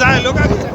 sabe, loca.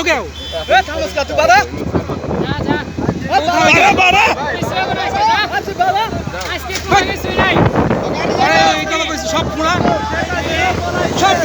लोग क्या हो ए थाम उसका तू बारा जा जा बारा बारा इसमें बना से जा अच्छे बारा आज के कोई सुनाई अरे ये क्या कोई सब पूरा सब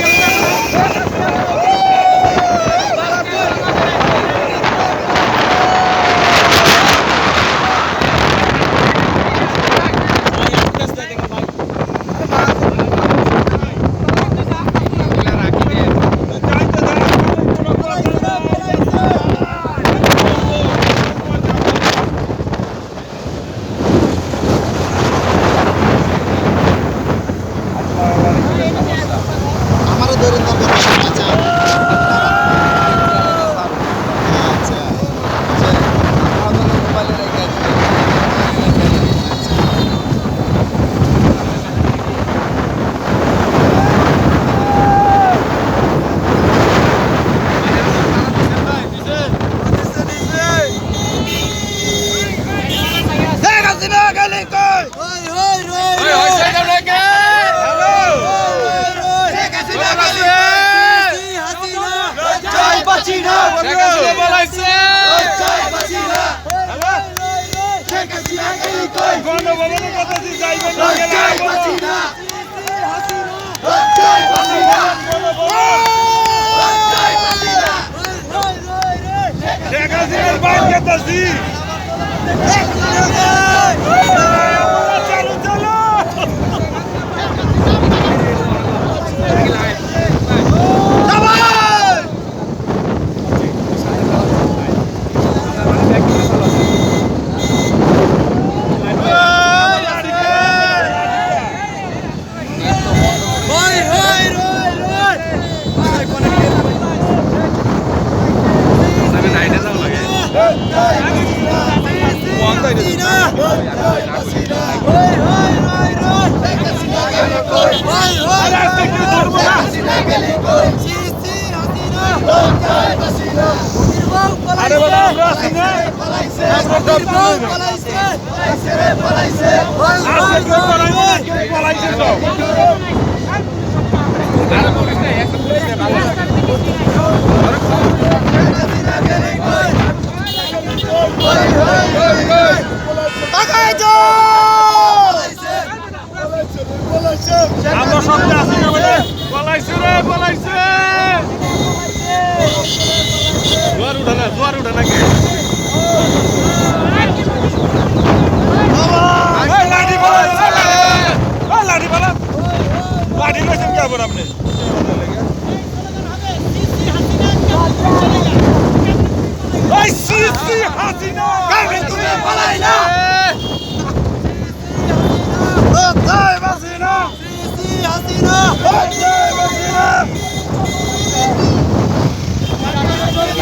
വരുന്നുണ്ട് হাসিনা শেখ হাসিনা বলাইছে জয় হাসিনা শেখ হাসিনা এই কই? গণভবনের কথা দি যাইব না জয় হাসিনা জয় হাসিনা জয় হাসিনা শেখ হাসিনার বাইকে তাসি আমরা তো পড়াই না বলে? পলাইছে রে পলাইছে। উঠা না জোয়ার উঠা না কে এই লাঠি লইছেন কে আবার আপনি? হাসিনা। কাকে তুমি হাসিনা। হাসিনা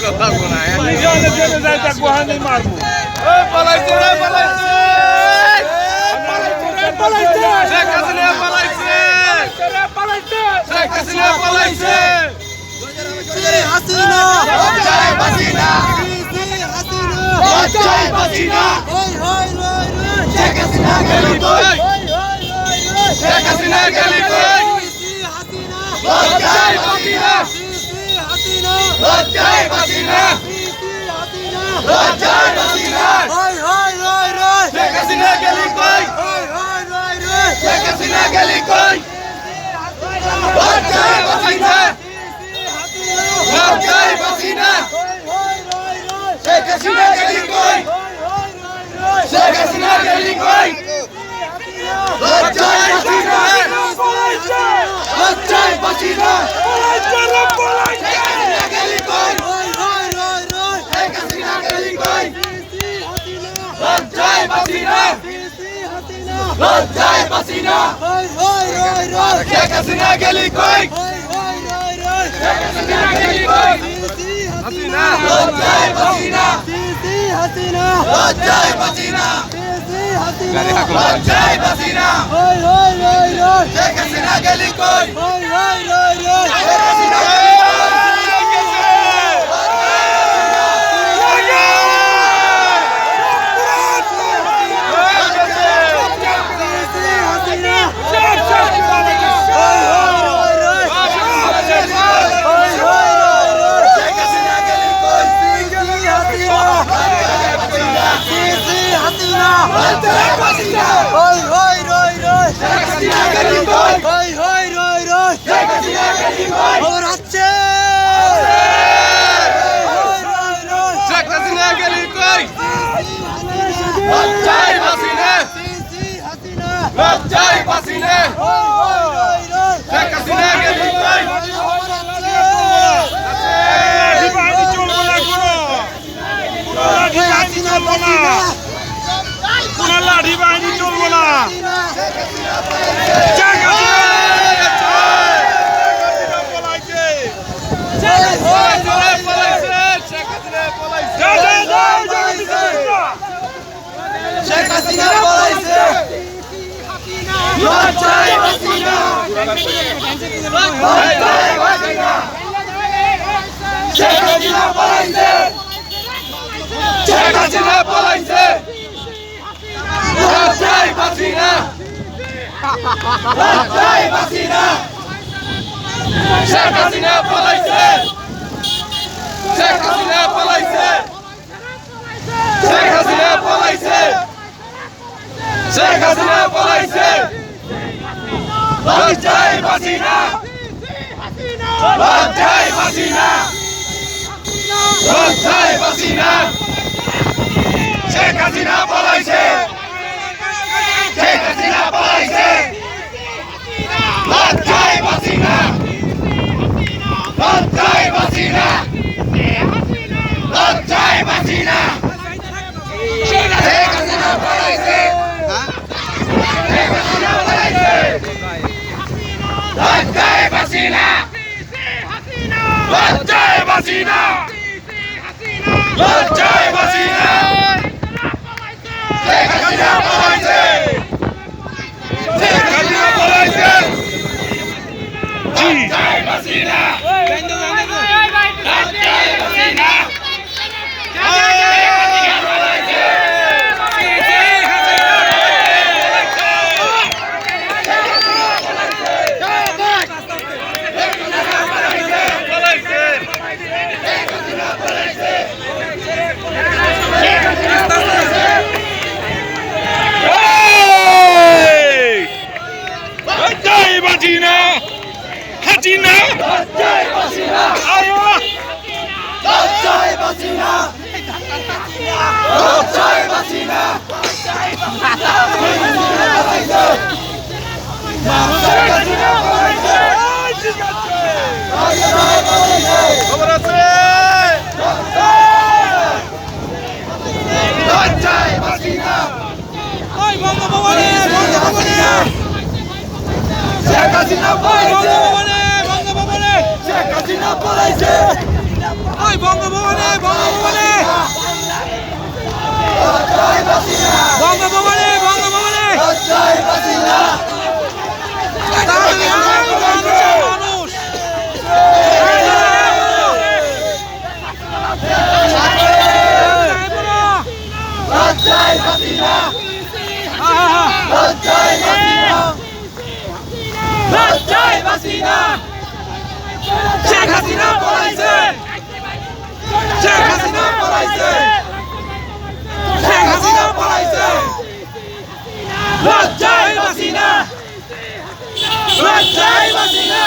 সব থাকব না জেলে জেলে যাই তা গুহানি মারবো পালাইছে রে পালাইছে পালাইছে শেখ পালাইছে শেখ হাসিনা পালাইছে শেখ হাসিনা গেলি হাসিনা হাসিনা হাসিনা শেখ হাসিনা গেলি কই শেখ হাসিনা গেলি কই লজ্জায় হাসিনা লজ্জায় হাসিনা শেখ হাসিনা গেলি কই শেখ হাসিনা গেলি কই লজ্জায় হাসিনা লজ্জায় হাসিনা শেখ হাসিনা গেলি কই শেখ হাসিনা গেলি কই লজ্জায় হাসিনা লজ্জায় হাসিনা শেখ হাসিনা গেলি কই শেখ হাসিনা গেলি কই হাসিনা লজ্জায় হাসিনা লজ্জায় হাসিনা লজ্জায় হাসিনা শেখ হাসিনা গেলি কই শেখ হাসিনা গেলি শেখ হাসিনা গেলি কই লজ্জায় হাসিনা শেখ হাসিনা গেলি কই শেখ হাসিনা গেলি কই শেখ হাসিনা গেলি কই লজ্জায় হাসিনা লজ্জায় হাসিনা শেখ হাসিনা গেলি কই লাঠি বাহিনী চলবো না কোনো লাঠি বাহিনী চলবো না কোনো লাঠি বাহিনী চলবো না শেখ হাসিনা পলাইছে যা, যা, যা, যা, যা, যা। শেখ হাসিনা পলাইছে লজ্জায় হাসিনা। শেখ হাসিনা পলাইছে শেখ হাসিনা পলাইছে লজ্জাই হাসিনা। লজ্জাই হাসিনা। শেখ হাসিনা পলাইছে শেখ হাসিনা পলাইছে শেখ হাসিনা পলাইছে শেখ হাসিনা পলাইছে। লজ্জায় বাঁচি না লজ্জায় বাঁচি না লজ্জায় বাঁচি না শেখ হাসিনা পলাইছে লজ্জাই হাসিনা লজ্জাই হাসিনা লজ্জাই হাসিনা শেখ হাসিনা পলাইছে শেখ হাসিনা পলাইছে লজ্জাই হাসিনা লজ্জাই হাসিনা লজ্জাই হাসিনা শেখ হাসিনা পলাইছে শেখ হাসিনা পলাইছে লজ্জাই হাসিনা লজ্জাই হাসিনা লজ্জাই বাঁচিনা হাসিনা লজ্জাই হাসিনা আয়ো লজ্জাই হাসিনা লজ্জাই হাসিনা খবর আছে লজ্জাই হাসিনা ওই বঙ্গভবনে বঙ্গভবনে শেখ হাসিনা পলাইছে বঙ্গভবনে বঙ্গভবনে শেখ হাসিনা পলাইছে ওই বঙ্গভবনে বঙ্গভবনে লজ্জাই হাসিনা বঙ্গভবনে বঙ্গভবনে লজ্জাই হাসিনা তাহলে আর মানুষের মানুষ লজ্জাই হাসিনা লজ্জাই হাসিনা লজ্জাই হাসিনা। শেখ হাসিনা পলাইছে। শেখ হাসিনা পলাইছে। শেখ হাসিনা পলাইছে। লজ্জাই হাসিনা লজ্জাই হাসিনা